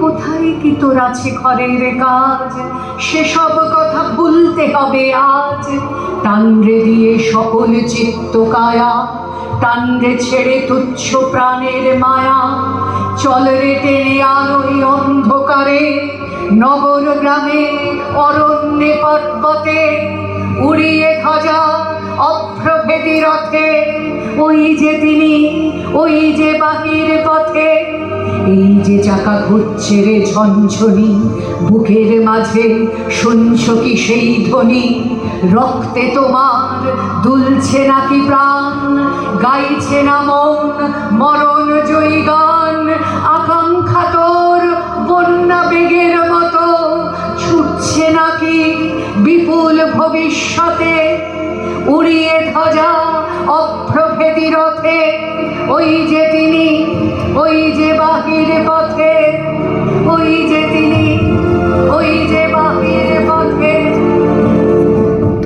কোথায় কি তোর আছে ঘরের কাজ? সেসব কথা ভুলতে হবে আজ। টানরে দিয়ে সকল চিত্ত কায়া। টানরে ছেড়ে তুচ্ছ প্রাণের মায়া। চল রে টেনে আলোয় অন্ধকারে। নগর গ্রামে, অরণ্যে, পর্বতে। উড়িয়ে খজা অভ্রভেদী রথে। ওই যে তিনি, ওই যে বাহির যে চাকা ঘুরছে রে ঝনঝনি, বুকের মাঝে শুনছ কি সেই ধ্বনি? রক্তে তোমার দুলছে নাকি প্রাণ? গাইছে না মন মরণ জয়ী গান? আকাঙ্ক্ষা তোর বন্যা বেগের মতো ছুটছে নাকি বিপুল ভবিষ্যতে? উড়িয়ে ধ্বজা অভ্রভেদী রথে, ওই যে তিনি ওই যে বাহির পথে